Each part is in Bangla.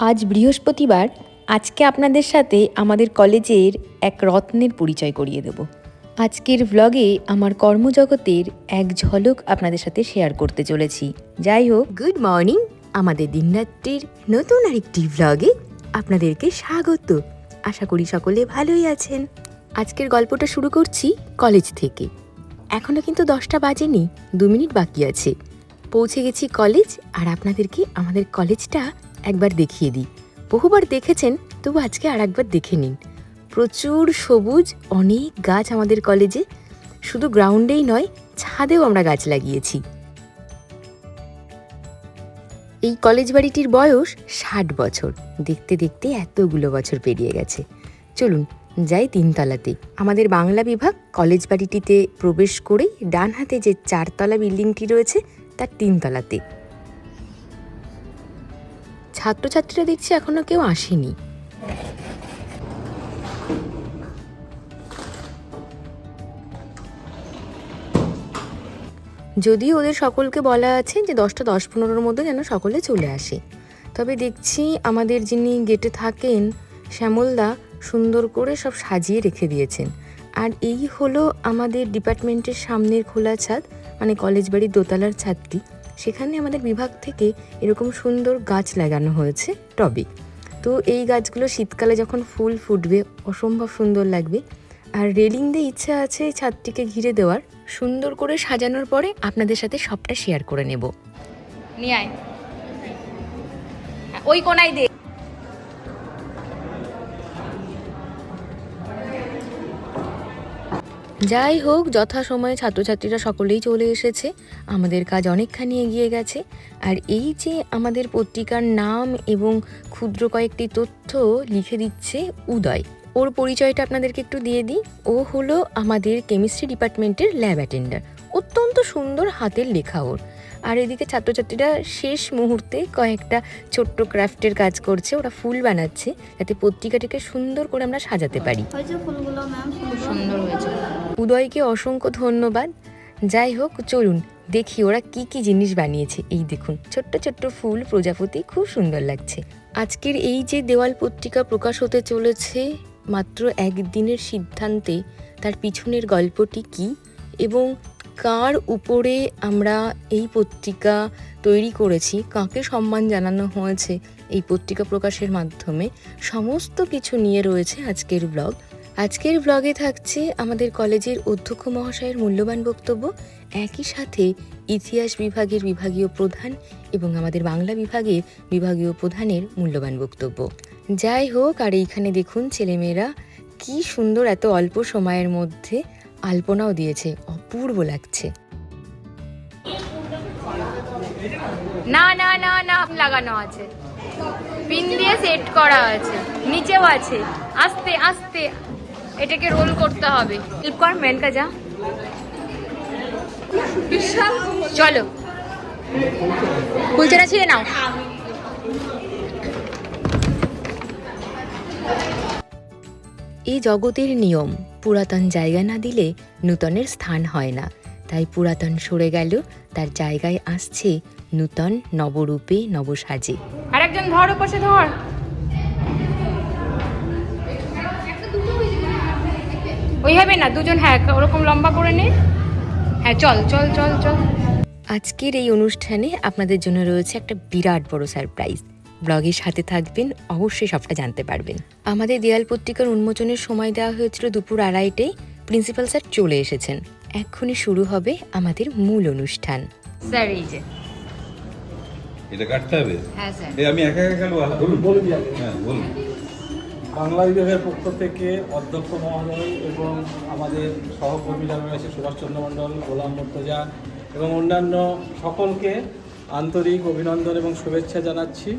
আজ বৃহস্পতিবার, আজকে আপনাদের সাথে আমাদের কলেজের এক রত্নের পরিচয় করিয়ে দেব। আজকের ভ্লগে আমার কর্মজগতের এক ঝলক আপনাদের সাথে শেয়ার করতে চলেছি। যাই হোক। গুড মর্নিং আমাদের দিনরাত্রির নতুন আরেকটি ভ্লগে আপনাদেরকে স্বাগত। আশা করি সকলে ভালোই আছেন। আজকের গল্পটা শুরু করছি কলেজ থেকে। এখনও কিন্তু দশটা বাজেনি, দু মিনিট বাকি আছে। পৌঁছে গেছি কলেজ আর আপনাদেরকে আমাদের কলেজটা একবার দেখিয়ে দিই। বহুবার দেখেছেন, তবু আজকে আর একবার দেখে নিন। প্রচুর সবুজ, অনেক গাছ আমাদের কলেজে। শুধু গ্রাউন্ডেই নয়, ছাদেও আমরা গাছ লাগিয়েছি। এই কলেজ বাড়িটির বয়স ষাট বছর। দেখতে দেখতে এতগুলো বছর পেরিয়ে গেছে। চলুন, যাই তিনতলাতে। আমাদের বাংলা বিভাগ কলেজ বাড়িটিতে প্রবেশ করেই ডান হাতে যে চারতলা বিল্ডিংটি রয়েছে, তার তিনতলাতে। ছাত্রছাত্রীরা দেখছি এখনও কেউ আসেনি। যদিও ওদের সকলকে বলা আছে যে দশটা দশ পনেরোর মধ্যে যেন সকলে চলে আসে। তবে দেখছি আমাদের যিনি গেটে থাকেন শ্যামলদা সুন্দর করে সব সাজিয়ে রেখে দিয়েছেন। আর এই হলো আমাদের ডিপার্টমেন্টের সামনের খোলা ছাদ মানে কলেজ বাড়ির দোতলার ছাদটি। সেখানে আমাদের বিভাগ থেকে এরকম সুন্দর গাছ লাগানো হয়েছে টবে। তো এই গাছগুলো শীতকালে যখন ফুল ফুটবে অসম্ভব সুন্দর লাগবে। আর রেলিং দিয়ে ইচ্ছা আছে এই ছাদটিকে ঘিরে দেওয়ার। সুন্দর করে সাজানোর পরে আপনাদের সাথে সবটা শেয়ার করে নেব। নিয়ে আয়। হ্যাঁ, ওই কোনায় দে। যাই হোক যথাসময়ে ছাত্রছাত্রীরা সকলেই চলে এসেছে। আমাদের কাজ অনেকখানি এগিয়ে গেছে। আর এই যে আমাদের পত্রিকার নাম এবং ক্ষুদ্র কয়েকটি তথ্য লিখে দিচ্ছে উদয়। ওর পরিচয়টা আপনাদেরকে একটু দিয়ে দিই। ও হলো আমাদের কেমিস্ট্রি ডিপার্টমেন্টের ল্যাব অ্যাটেন্ডার। অত্যন্ত সুন্দর হাতের লেখা ওর। আর এদিকে ছাত্রছাত্রীরা শেষ মুহূর্তে কয়েকটা ছোট্ট ক্রাফটের কাজ করছে। ওরা ফুল বানাচ্ছে। যাতে পত্রিকাটিকে সুন্দর করে আমরা সাজাতে পারি। ফুলগুলো সুন্দর হয়েছে। উদয়কে অসংখ্য ধন্যবাদ। যাই হোক, চলুন দেখি ওরা কি কি জিনিস বানিয়েছে। এই দেখুন, ছোট্ট ছোট্ট ফুল, প্রজাপতি, খুব সুন্দর লাগছে। আজকের এই যে দেওয়াল পত্রিকা প্রকাশ হতে চলেছে, মাত্র একদিনের সিদ্ধান্তে তার পিছনের গল্পটি কি এবং কার উপরে আমরা এই পত্রিকা তৈরি করেছি, কাকে সম্মান জানানো হয়েছে, এই পত্রিকা প্রকাশের মাধ্যমে সমস্ত কিছু নিয়ে রয়েছে আজকের ব্লগ। আজকের ব্লগে থাকছে আমাদের কলেজের অধ্যক্ষ মহাশয়ের মূল্যবান বক্তব্য। একই সাথে ইতিহাস বিভাগের বিভাগীয় প্রধান এবং আমাদের বাংলা বিভাগের বিভাগীয় প্রধানের মূল্যবান বক্তব্য। যাই হোক, আর এইখানে দেখুন ছেলেমেয়েরা, কি সুন্দর এত অল্প সময়ের মধ্যে আলপনাও দিয়েছে। অপূর্ব লাগছে। না না না না, লাগানো আছে। পিন দিয়ে সেট করা আছে। নিচেও আছে। আস্তে আস্তে। এটাকে রোল করতে হবে। হেল্প কর মেনকা যা চলো। কুলচারা ছিঁড়ে নাও। এই জগতের নিয়ম পুরাতন জায়গা না দিলে নূতনের স্থান হয় না। তাই পুরাতন সরে গেল তার জায়গায় আসছে নূতন নবরূপে নবসাজে। আর একজন ধর পাশে ধর। ওইভাবে না দুজন হ্যাঁ ওরকম লম্বা করে নে। হ্যাঁ চল চল চল চল। আজকের এই অনুষ্ঠানে আপনাদের জন্য রয়েছে একটা বিরাট বড় সারপ্রাইজ ব্লগের সাথে থাকবেন অবশ্যই সবটা জানতে পারবেন। আমাদের দেয়াল পত্রিকার উন্মোচনের সময় দেওয়া হয়েছিল দুপুর আড়াইটেই প্রিন্সিপাল স্যার চলে এসেছেন। এক্ষুনি শুরু হবে আমাদের মূল অনুষ্ঠান। স্যার এই যে। এটা কাটতে হবে? হ্যাঁ স্যার। এই আমি একা একা গেল বলুন। বলে হ্যাঁ বলুন। বাংলা বিভাগের পক্ষ থেকে অধ্যক্ষ মহোদয় এবং আমাদের সহকর্মীরা রয়েছে, সুভাষচন্দ্র মণ্ডল, গোলাম মুর্তজা এবং অন্যান্য সকলকে আন্তরিক অভিনন্দন এবং শুভেচ্ছা জানাচ্ছি,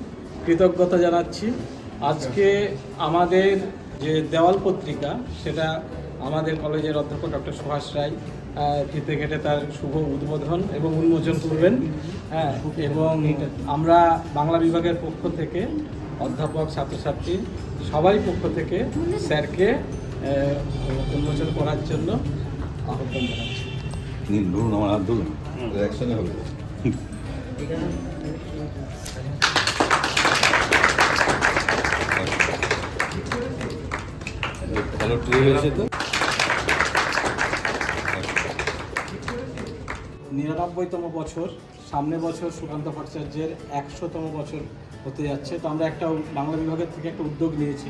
কৃতজ্ঞতা জানাচ্ছি। আজকে আমাদের যে দেওয়াল পত্রিকা, সেটা আমাদের কলেজের অধ্যক্ষ ডক্টর সুভাষ রায় ফিতে কেটে তার শুভ উদ্বোধন এবং উন্মোচন করবেন। হ্যাঁ এবং আমরা বাংলা বিভাগের পক্ষ থেকে অধ্যাপক ছাত্রছাত্রী সবাই পক্ষ থেকে স্যারকে উন্মোচন করার জন্য আহ্বান জানাচ্ছি। ধরুন আমার হাত ধরুন। হবে। নিরানব্বইতম বছর সামনে বছর সুকান্ত ভট্টাচার্যের একশোতম বছর হতে যাচ্ছে। তো আমরা একটা বাংলা বিভাগের থেকে একটা উদ্যোগ নিয়েছি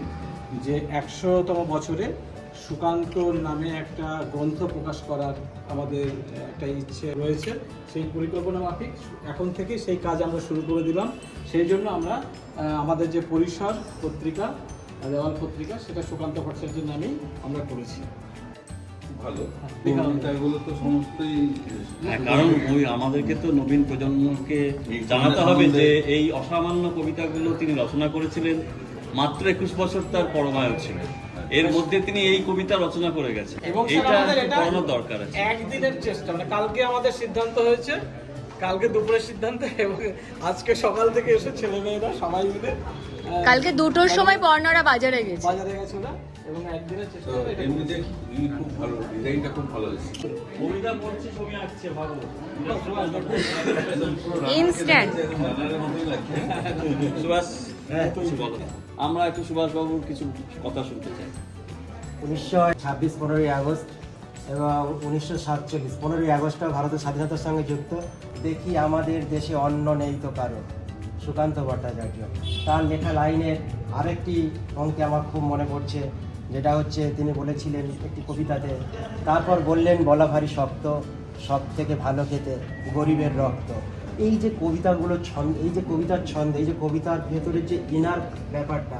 যে একশোতম বছরে সুকান্তর নামে একটা গ্রন্থ প্রকাশ করার আমাদের একটা ইচ্ছে রয়েছে। সেই পরিকল্পনা মাফিক এখন থেকে সেই কাজ আমরা শুরু করে দিলাম। সেই জন্য আমরা আমাদের যে পরিসর পত্রিকা দেওয়াল পত্রিকা, সেটা সুকান্ত ভট্টাচার্যের নামেই আমরা করেছি। ভালো। দেখানো তো সমস্তই হ্যাঁ, কারণ ওই আমাদেরকে তো নবীন প্রজন্মকে জানাতে হবে যে এই অসামান্য কবিতাগুলো তিনি রচনা করেছিলেন মাত্র একুশ বছর তার পরমায়ক ছিলেন এর মধ্যে তিনি এই কবিতা রচনা করে গেছেন। এবং স্যার আমাদের এটা পড়ানোর দরকার আছে। একদিনের চেষ্টা মানে কালকে আমাদের সিদ্ধান্ত হয়েছে কালকে দুপুরের সিদ্ধান্ত এবং আজকে সকাল থেকে এসে ছেলে মেয়েরা সবাই মিলে কালকে দুটোর সময় পর্ণরা বাজারে গেছে। বাজারে গেছিল এবং একদিনের চেষ্টা তো করে এমনিতে খুব ভালো ডিজাইনটা খুব ভালো এসেছে কবিতা পড়ছে ছবি আঁকছে ভালো। ইনস্ট্যান্ট ব্যানারের মতোই লাগছে। সুভাষ হ্যাঁ কিছু আমরা একটু সুভাষ বাবুর কিছু কথা শুনতে চাই। উনিশশো ছাব্বিশ পনেরোই আগস্ট এবং উনিশশো সাতচল্লিশ পনেরোই আগস্টটা ভারতের স্বাধীনতার সঙ্গে যুক্ত। দেখি আমাদের দেশে অন্ন নেই তো কারও। সুকান্ত ভট্টাচার্য। তার লেখা লাইনের আরেকটি অঙ্কে আমার খুব মনে পড়ছে, যেটা হচ্ছে তিনি বলেছিলেন একটি কবিতাতে, তারপর বললেন বলা ভারী শক্ত সব থেকে ভালো খেতে গরিবের রক্ত। এই যে কবিতাগুলো ছন্দ, এই যে কবিতার ছন্দ, এই যে কবিতার ভেতরের যে ইনার ব্যাপারটা,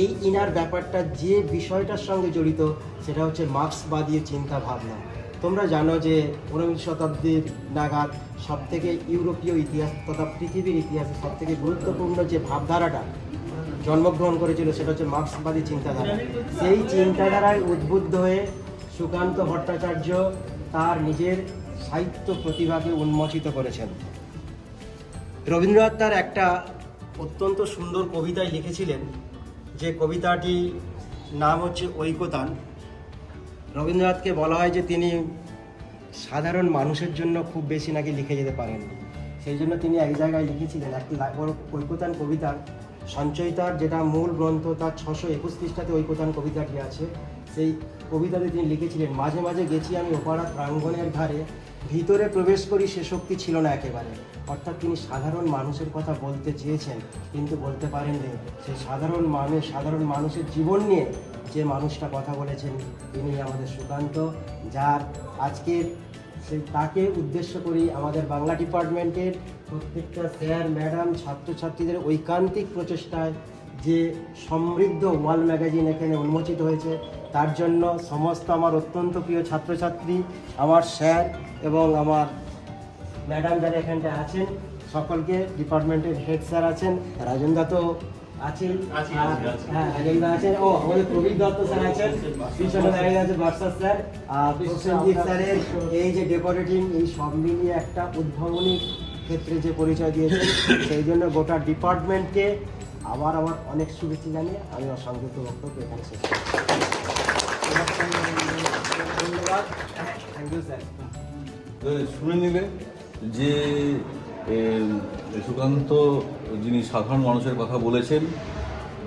এই ইনার ব্যাপারটা যে বিষয়টার সঙ্গে জড়িত, সেটা হচ্ছে মার্ক্সবাদী চিন্তা ভাবনা তোমরা জানো যে ঊনবিংশ শতাব্দীর নাগাদ সব থেকে ইউরোপীয় ইতিহাস তথা পৃথিবীর ইতিহাসে সব থেকে গুরুত্বপূর্ণ যে ভাবধারাটা জন্মগ্রহণ করেছিল সেটা হচ্ছে মার্ক্সবাদী চিন্তাধারা। সেই চিন্তাধারায় উদ্বুদ্ধ হয়ে সুকান্ত ভট্টাচার্য তার নিজের সাহিত্য প্রতিভাকে উন্মোচিত করেছেন। রবীন্দ্রনাথ তার একটা অত্যন্ত সুন্দর কবিতায় লিখেছিলেন যে কবিতাটি নাম হচ্ছে ঐকতান। রবীন্দ্রনাথকে বলা হয় যে তিনি সাধারণ মানুষের জন্য খুব বেশি নাকি লিখে যেতে পারেন। সেই জন্য তিনি এক জায়গায় লিখেছিলেন একটি ঐকতান কবিতার সঞ্চয়িতার যেটা মূল গ্রন্থ তার ছশো একুশ পৃষ্ঠাতে ঐকতান কবিতাটি আছে। সেই কবিতাতে তিনি লিখেছিলেন, মাঝে মাঝে গেছি আমি ওপাড়া প্রাঙ্গণের ধারে ভিতরে প্রবেশ করি সে শক্তি ছিল না একেবারে। অর্থাৎ তিনি সাধারণ মানুষের কথা বলতে চেয়েছেন, কিন্তু বলতে পারেননি। সেই সাধারণ মানুষ সাধারণ মানুষের জীবন নিয়ে যে মানুষটা কথা বলেছেন, তিনি আমাদের সুকান্ত, যার আজকের সেই তাকে উদ্দেশ্য করি আমাদের বাংলা ডিপার্টমেন্টের প্রত্যেকটা স্যার, ম্যাডাম, ছাত্রছাত্রীদের ঐকান্তিক প্রচেষ্টায় যে সমৃদ্ধ ওয়াল ম্যাগাজিন এখানে উন্মোচিত হয়েছে, তার জন্য সমস্ত আমার অত্যন্ত প্রিয় ছাত্রছাত্রী, আমার স্যার এবং আমার ম্যাডাম যারা এখানটা আছেন, সকলকে ডিপার্টমেন্টের হেড স্যার আছেন রাজেন্দা তো আছেন। হ্যাঁ আছেন। ও আমাদের প্রবীর দত্ত স্যার আছেন। পিছনে দাঁড়িয়ে আছে বর্ষা স্যার। আর প্রসেনজিৎ স্যারের এই যে ডেকোরেটিং এই সব মিলিয়ে একটা উদ্ভাবনী ক্ষেত্রে যে পরিচয় দিয়েছেন সেই জন্য গোটা ডিপার্টমেন্টকে আবার আমার অনেক শুভেচ্ছা জানিয়ে আমি আমার সংযুক্ত বক্তব্য এখানে শেষ করছি। ধন্যবাদ। থ্যাংক ইউ স্যার শুনে নিলে যে সুকান্ত যিনি সাধারণ মানুষের কথা বলেছেন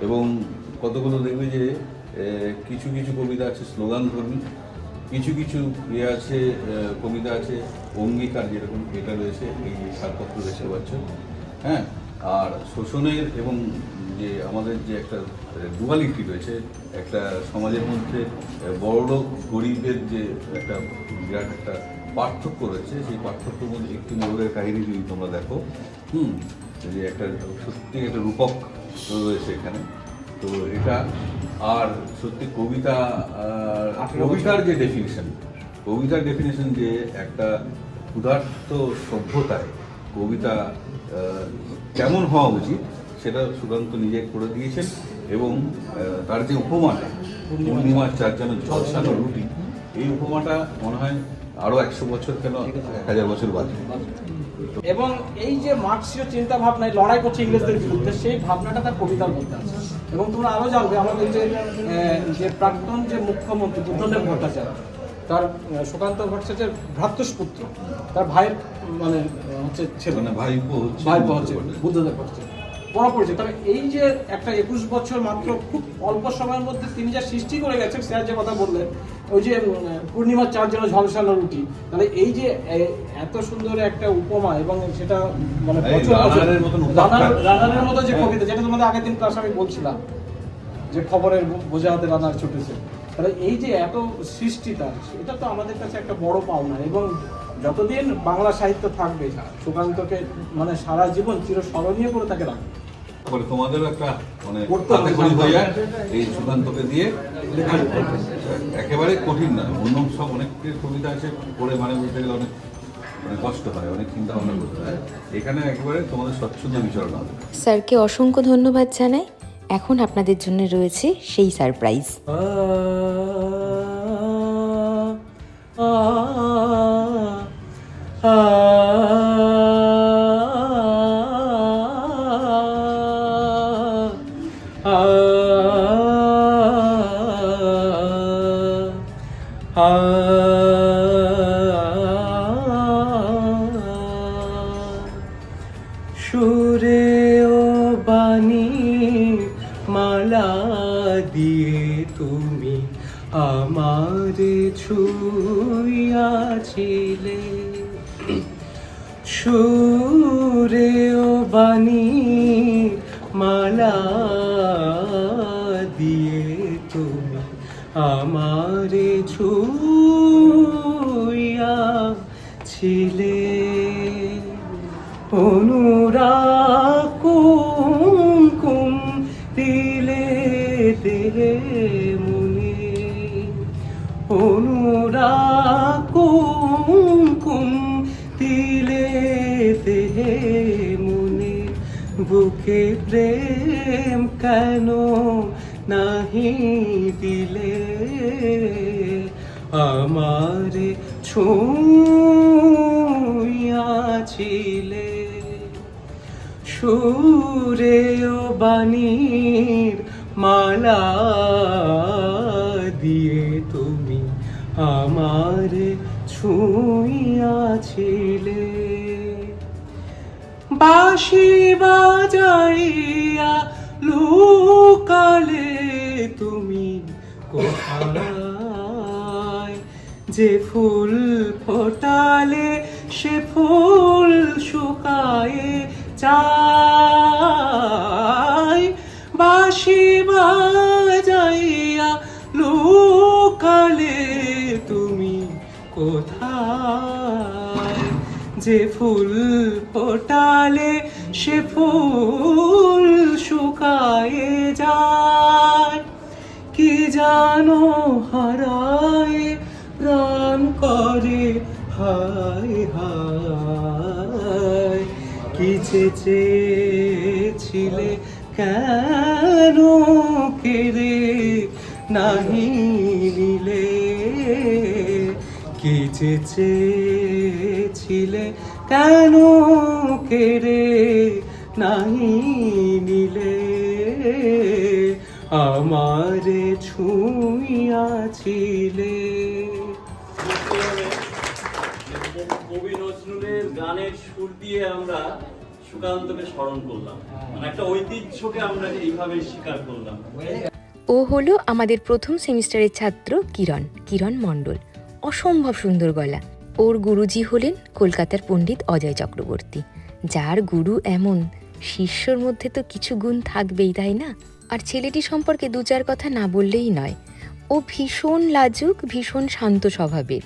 এবং কতগুলো দেখবে যে কিছু কিছু কবিতা আছে স্লোগান ধর্মী, কিছু কিছু ইয়ে আছে কবিতা আছে, অঙ্গীকার যেরকম এটা রয়েছে, এই ছাড়পত্র দেখতে পাচ্ছ। হ্যাঁ আর শোষণের এবং যে আমাদের যে একটা ডুয়ালিটি রয়েছে, একটা সমাজের মধ্যে বড়লোক গরিবের যে একটা, বিরাট একটা পার্থক্য রয়েছে সেই পার্থক্যের মধ্যে একটি মোড়ের কাহিনী যদি তোমরা দেখো হুম যে একটা সত্যি একটা রূপক রয়েছে এখানে। তো এটা আর সত্যি কবিতা কবিতার যে ডেফিনেশন কবিতার ডেফিনেশন যে একটা ক্ষুধার্ত সভ্যতায় কবিতা কেমন হওয়া উচিত সেটা সুকান্ত নিজে করে দিয়েছেন এবং তার যে উপমাটা পূর্ণিমার চার যেন ঝলসানো রুটি এই উপমাটা মনে হয় আরও একশো বছর কেন? এক হাজার বছর বাদে এবং এই যে মার্ক্সীয় চিন্তা ভাবনায় লড়াই করছে ইংরেজদের বিরুদ্ধে সেই ভাবনাটা তার কবিতার মধ্যে আছে। এবং তোমরা আরও জানবে আমাদের যে যে প্রাক্তন যে মুখ্যমন্ত্রী বুদ্ধদেব ভট্টাচার্য তার সুকান্ত ভট্টাচার্যের ভ্রাতুষ্পুত্র তার ভাইয়ের মানে হচ্ছে ছেলে। ভাইপো হচ্ছে ভাইপো হচ্ছে বুদ্ধদেব ভট্টাচার্য। বড় পরিচয় তবে এই যে একটা একুশ বছর মাত্র খুব অল্প সময়ের মধ্যে তিনি যা সৃষ্টি করে গেছেন স্যার যে কথা বললেন ওই যে পূর্ণিমার চার জন্য ঝলসানো রুটি তাহলে এই যে এত সুন্দর একটা উপমা এবং সেটা মানে রানারের মতো যে। কবিতা যেটা তোমাদের আগের দিন ক্লাস আমি বলছিলাম যে খবরের বোঝা হাতে রানার ছুটেছে। তাহলে এই যে এত সৃষ্টিটা এটা তো আমাদের কাছে একটা বড় পাওনা এবং যতদিন বাংলা সাহিত্য থাকবে সুকান্তকে মানে সারা জীবন চিরস্মরণীয় করে তাকে রাখবে। তারপরে তোমাদেরও একটা মানে করতে করি এই সুকান্তকে দিয়ে একেবারে কঠিন না। অন্য সব অনেকের কবিতা আছে পড়ে মানে বলতে গেলে অনেক মানে কষ্ট হয় অনেক চিন্তা ভাবনা করতে হয়। এখানে একেবারে তোমাদের স্বচ্ছন্দ বিচরণ হবে। স্যারকে অসংখ্য ধন্যবাদ জানাই। এখন আপনাদের জন্য রয়েছে সেই সারপ্রাইজ। দিয়ে তুমি আমার ছুঁয়াছিলে সুরে ও বাণী মালা দিয়ে তুমি আমার ছুঁয়াছিলে অনুরাগ কুমকুম দিলে দেহে মনে। অনুরাগ কুমকুম দিলে দেহে মনে। বুকে প্রেম কেন নাহি দিলে? আমার ছুঁয়াছিলে সুরে ও বাণীর মালা দিয়ে তুমি আমার ছুঁয়াছিলে বাঁশি বাজাইয়া লুকালে তুমি কোথায়? যে ফুল ফোটালে সে ফুল শুকায়ে যায়। যে ফুল ফোটালে সে ফুল শুকায়ে যায়। কি জানো হারায় প্রাণ করে? হায় হায়। কি চেয়েছিলে কেন কেড়ে নাহি নিলে? কি যে চেয়েছিলে কেন কেড়ে নাহি নিলে? আমারে ছুঁয়াছিলে কবি নজরুলের গানের সুর দিয়ে আমরা সুকান্তকে স্মরণ করলাম। মানে একটা ঐতিহ্যকে আমরা এইভাবে স্বীকার করলাম। ও হলো আমাদের প্রথম সেমিস্টারের ছাত্র কিরণ কিরণ মণ্ডল। অসম্ভব সুন্দর গলা। ওর গুরুজি হলেন কলকাতার পণ্ডিত অজয় চক্রবর্তী। যার গুরু এমন, শিষ্যর মধ্যে তো কিছু গুণ থাকবেই, তাই না? আর ছেলেটি সম্পর্কে দু চার কথা না বললেই নয়। ও ভীষণ লাজুক, ভীষণ শান্ত স্বভাবের।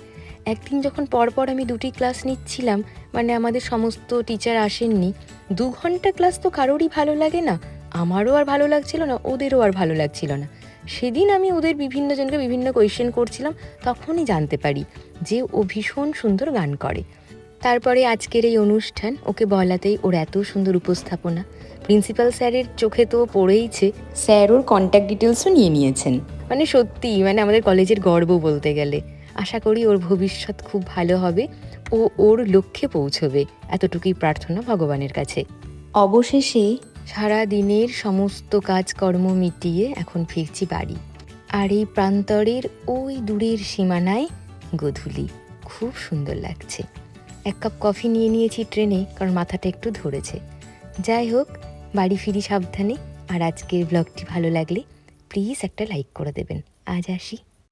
একদিন যখন পরপর আমি দুটি ক্লাস নিচ্ছিলাম মানে আমাদের সমস্ত টিচার আসেননি, দু ঘণ্টা ক্লাস তো কারোরই ভালো লাগে না। আমারও আর ভালো লাগছিল না, ওদেরও আর ভালো লাগছিল না। সেদিন আমি ওদের বিভিন্ন জনকে বিভিন্ন কোয়েশ্চেন করছিলাম তখনই জানতে পারি যে ও ভীষণ সুন্দর গান করে। তারপরে আজকের এই অনুষ্ঠান ওকে বলাতেই ওর এত সুন্দর উপস্থাপনা। প্রিন্সিপাল স্যারের চোখে তো পড়েইছে। স্যার ওর কন্ট্যাক্ট ডিটেলসও নিয়ে নিয়েছেন। মানে সত্যি মানে আমাদের কলেজের গর্ব বলতে গেলে। আশা করি ওর ভবিষ্যৎ খুব ভালো হবে। ও ওর লক্ষ্যে পৌঁছবে। এতটুকুই প্রার্থনা ভগবানের কাছে। অবশেষে সারা দিনের সমস্ত কাজকর্ম মিটিয়ে এখন ফিরছি বাড়ি। আর এই প্রান্তরের ওই দূরের সীমানায় গধূলি। খুব সুন্দর লাগছে। এক কাপ কফি নিয়ে নিয়েছি ট্রেনে, কারণ মাথাটা একটু ধরেছে। যাই হোক, বাড়ি ফিরি সাবধানে। আর আজকের ব্লগটি ভালো লাগলে প্লিজ একটা লাইক করে দেবেন। আজ আসি।